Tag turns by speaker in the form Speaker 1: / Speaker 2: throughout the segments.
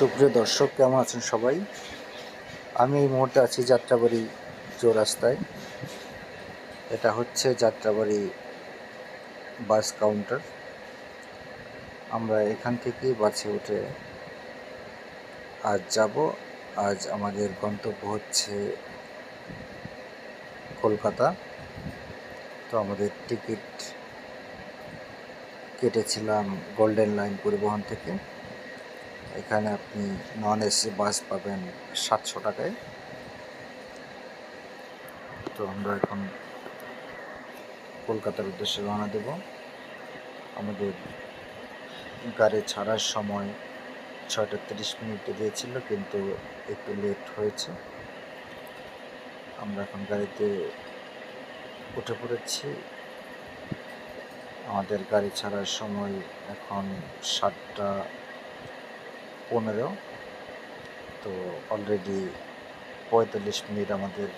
Speaker 1: সুপ্রিয় দর্শক, কেমন আছেন সবাই? আমি এই মুহূর্তে আছি যাত্রাবাড়ি চৌরাস্তায়। এটা হচ্ছে যাত্রাবাড়ি বাস কাউন্টার। আমরা এখান থেকেই বাসে উঠে আজ যাব। আজ আমাদের গন্তব্য হচ্ছে কলকাতা। তো আমাদের টিকিট কেটেছিলাম গোল্ডেন লাইন পরিবহন থেকে। এখানে আপনি নন এসি বাস পাবেন সাতশো টাকায়। তো আমরা এখন কলকাতার উদ্দেশ্যে রওনা দেব। আমাদের গাড়ি ছাড়ার সময় ছয়টা তিরিশ মিনিটে দিয়েছিল কিন্তু একটু লেট হয়েছে। আমরা এখন গাড়িতে উঠে পড়েছি। আমাদের গাড়ি ছাড়ার সময় এখন সাতটা পনেরো। তো অলরেডি পঁয়তাল্লিশ মিনিট আমাদের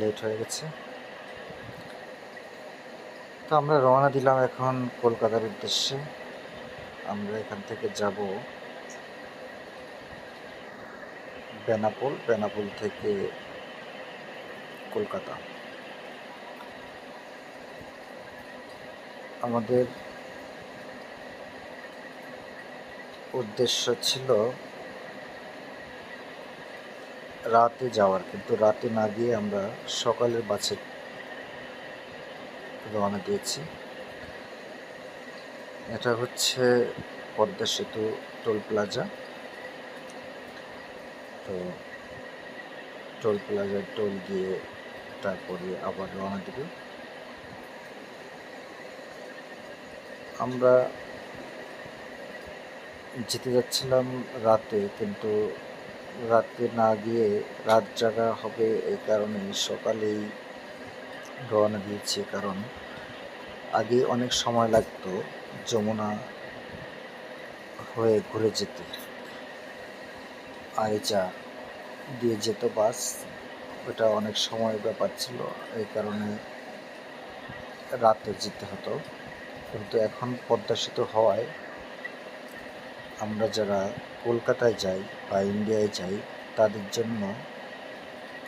Speaker 1: লেট হয়ে গেছে। তো আমরা রওনা দিলাম এখন কলকাতার উদ্দেশ্যে। আমরা এখান থেকে যাব বেনাপোল বেনাপোল থেকে কলকাতা। আমাদের উদ্দেশ্য ছিল রাতে যাওয়ার, কিন্তু রাতে না গিয়ে আমরা সকালের বাসে রওনা দিয়েছি। এটা হচ্ছে পদ্মা সেতু টোল প্লাজা। তো টোল প্লাজার টোল দিয়ে তারপরে আবার রওনা দেবে। আমরা যেতে যাচ্ছিলাম রাতে, কিন্তু রাতে না গিয়ে রাত জাগা হবে এই কারণে সকালেই রওনা দিয়েছি, কারণ আগে অনেক সময় লাগতো যমুনা হয়ে ঘুরে যেতে। আরিচা দিয়ে যেত বাস, ওটা অনেক সময় ব্যাপার ছিল, এই কারণে রাতে যেতে হতো। কিন্তু এখন পদ্মা সেতু হওয়ায় আমরা যারা কলকাতায় যাই বা ইন্ডিয়ায় যাই, তাদের জন্য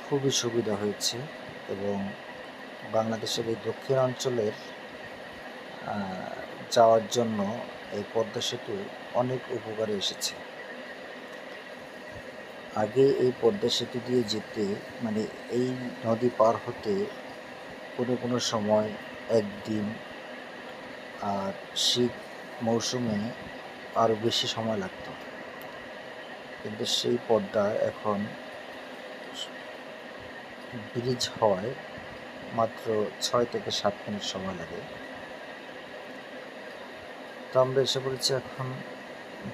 Speaker 1: খুবই সুবিধা হয়েছে এবং বাংলাদেশের এই দক্ষিণাঞ্চলের যাওয়ার জন্য এই পদ্মা সেতু অনেক উপকারে এসেছে। আগে এই পদ্মা সেতু দিয়ে যেতে মানে এই নদী পার হতে কোনো কোনো সময় একদিন আর শীত মৌসুমে আরও বেশি সময় লাগতো। কিন্তু সেই পদ্মা এখন ব্রিজ হওয়ায় মাত্র ছয় থেকে সাত মিনিট সময় লাগে। তো আমরা এসে পড়েছি এখন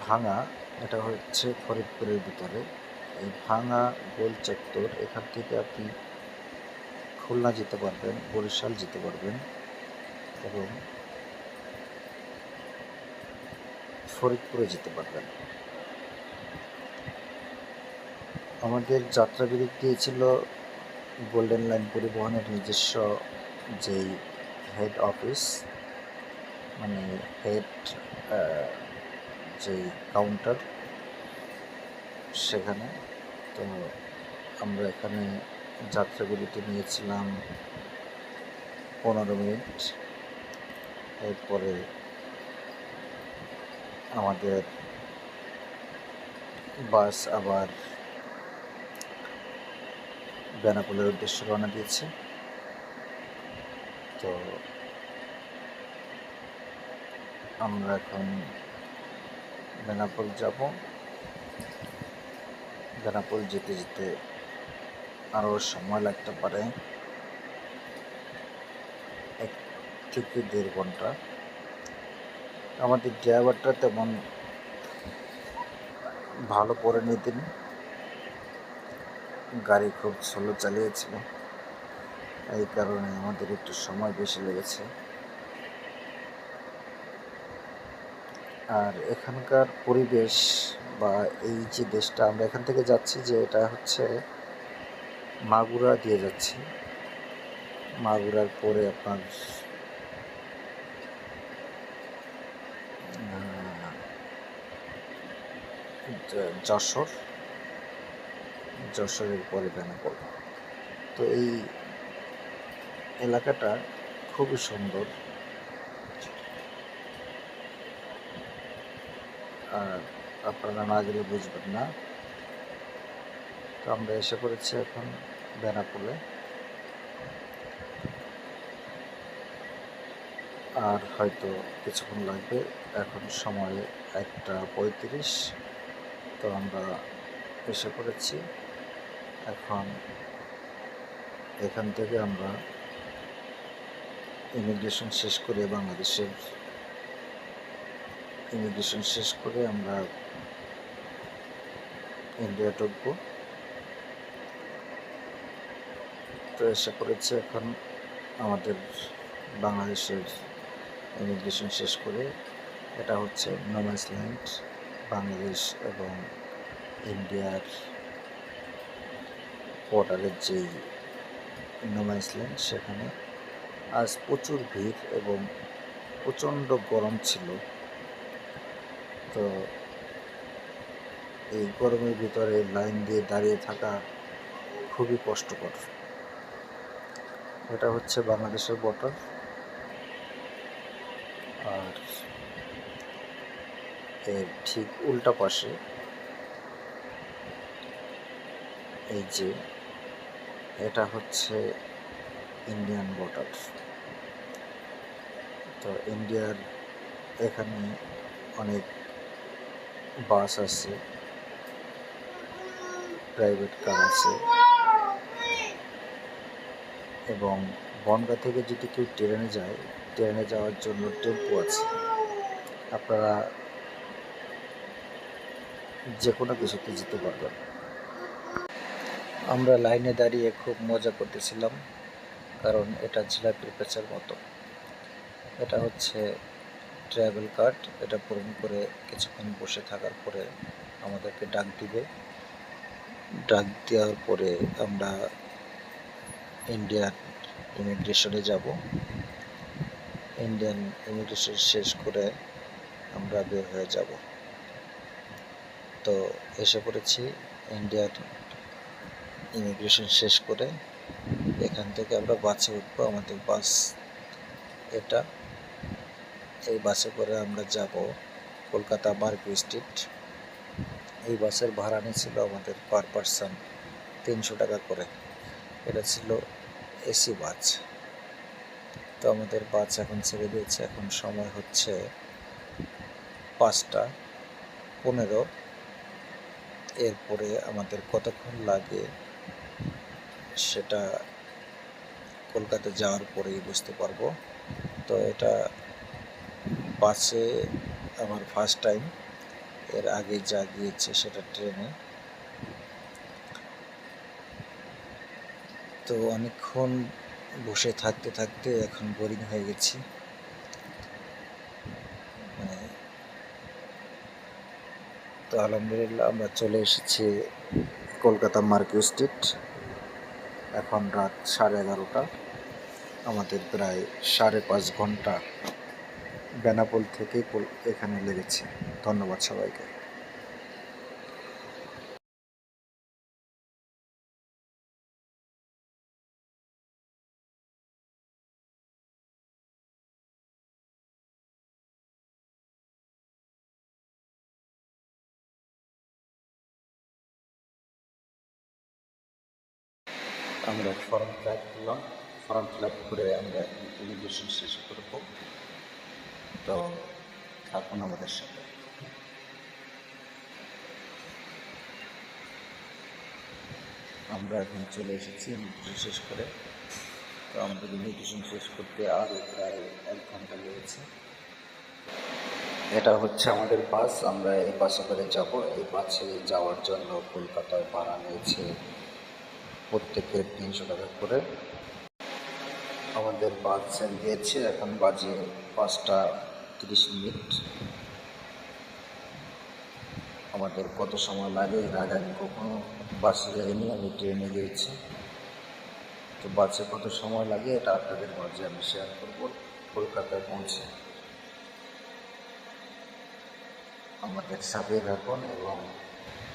Speaker 1: ভাঙা, এটা হচ্ছে ফরিদপুরের ভিতরে। এই ভাঙা গোল চত্বর, এখান থেকে আপনি খুলনা যেতে পারবেন, বরিশাল যেতে পারবেন এবং ফরিদপুরে যেতে পারবেন। আমাদের যাত্রা বিরতি দিয়েছিল গোল্ডেন লাইন পরিবহনের নিজস্ব যেই হেড অফিস মানে হেড যেই কাউন্টার সেখানে। তো আমরা এখানে যাত্রা বিরতি নিয়েছিলাম পনেরো মিনিট। এরপরে আমাদের বাস আবার বেনাপোলের উদ্দেশ্যে রওনা দিয়েছে। তো আমরা এখন বেনাপোল যাব। বেনাপোল যেতে যেতে আরও সময় লাগতে পারে। এক থেকে দেড় ঘণ্টা। আমাদের ড্রাইভারটা তেমন ভালো পরে নিতেন। গাড়ি খুব স্লো চালিয়েছিল। এই কারণে আমাদের একটু সময় বেশি লেগেছে। আর এখানকার পরিবেশ বা এই যে দেশটা, আমরা এখান থেকে যাচ্ছি যে এটা হচ্ছে মাগুরা দিয়ে যাচ্ছি। মাগুরার পরে আপনার যশোর। যশোরের পরে বেনাপোল তো এই এলাকাটা খুবই সুন্দর। আর আপনারা না গেলে বুঝবেন না। তো আমরা এসে পড়েছি এখন বেনাপোলে। আর হয়তো কিছুক্ষণ লাগবে। এখন সময় একটা পঁয়ত্রিশ। তো আমরা এসে পড়েছি এখন এখান থেকে আমরা ইমিগ্রেশন শেষ করে বাংলাদেশের ইমিগ্রেশন শেষ করে আমরা ইন্ডিয়া ঢুকবো। তো এসে পড়েছে এখন আমাদের বাংলাদেশের ইমিগ্রেশন শেষ করে। এটা হচ্ছে নোম্যান্স ল্যান্ড বাংলাদেশ এবং ইন্ডিয়ার বর্ডারের যেই ল্যান্ড সেখানে আজ প্রচুর ভিড় এবং প্রচণ্ড গরম ছিল। তো এই গরমের ভিতরে লাইন দিয়ে দাঁড়িয়ে থাকা খুবই কষ্টকর। এটা হচ্ছে বাংলাদেশের বর্ডার আর এর ঠিক উল্টা পাশে। এই যে, এটা হচ্ছে ইন্ডিয়ান বর্ডার তো ইন্ডিয়ার এখানে অনেক বাস আছে প্রাইভেট কার আছে, এবং বনগা থেকে যদি কেউ ট্রেনে যায়, ট্রেনে যাওয়ার জন্য টেম্পো আছে। আপনারা যে কোনো কিছুতে যেতে পারবেন আমরা লাইনে দাঁড়িয়ে খুব মজা করতেছিলাম, কারণ এটা জিলাপির পেঁচার মতো। এটা হচ্ছে ট্রাভেল কার্ড এটা পূরণ করে কিছুক্ষণ বসে থাকার পরে আমাদেরকে ডাক দিবে। ডাক দেওয়ার পরে আমরা ইন্ডিয়ান ইমিগ্রেশনে যাব। ইন্ডিয়ান ইমিগ্রেশন শেষ করে আমরা বের হয়ে যাব। তো এসে পড়েছি ইন্ডিয়ার ইমিগ্রেশন শেষ করে। এখান থেকে আমরা বাসে উঠবো, আমাদের বাস এটা। এই বাসে করে আমরা যাব কলকাতা মার্কু স্ট্রিট। এই বাসের ভাড়া নিয়েছিল আমাদের পার পারসন তিনশো টাকা করে। এটা ছিল এসি বাস। তো আমাদের বাস এখন ছেড়ে দিয়েছে। এখন সময় হচ্ছে পাঁচটা পনেরো। এরপরে আমাদের কতক্ষণ লাগে সেটা কলকাতা যাওয়ার পরেই বুঝতে পারব। তো এটা বাসে আমার ফার্স্ট টাইম এর আগে যা গিয়েছে সেটা ট্রেনে। তো অনেকক্ষণ বসে থাকতে থাকতে এখন বোরিং হয়ে গেছি মানে তো আলহামদুলিল্লাহ আমরা চলে এসেছি কলকাতা মার্কেট স্ট্রিট। এখন রাত সাড়ে এগারোটা। আমাদের প্রায় সাড়ে পাঁচ ঘণ্টা বেনাপোল থেকে এখানে লেগেছে। ধন্যবাদ সবাইকে। আমরা ফর্ম ফিল আপ করলাম। ফর্ম ফিল আপ করে আমরা ইমিগ্রেশন শেষ করব। তো থাকুন আমাদের সাথে। আমরা এখন চলে এসেছি ইমিগ্রেশন শেষ করে। তো আমাদের ইমিগ্রেশন শেষ করতে আরও প্রায় এক ঘণ্টা লেগেছে। এটা হচ্ছে আমাদের বাস। আমরা এই বাসে করে যাব। এই বাসে যাওয়ার জন্য কলকাতায় ভাড়া নিয়েছে প্রত্যেকের তিনশো টাকা করে। আমাদের বাস দিয়েছে, এখন বাজে পাঁচটা তিরিশ মিনিট। আমাদের কত সময় লাগে এর আগে আমি কখনো বাসে যাইনি আমি ট্রেনে গিয়েছি। তো বাসে কত সময় লাগে এটা আপনাদের মাঝে আমি শেয়ার করব, কলকাতায় পৌঁছে। আমাদের সাথে থাকুন এবং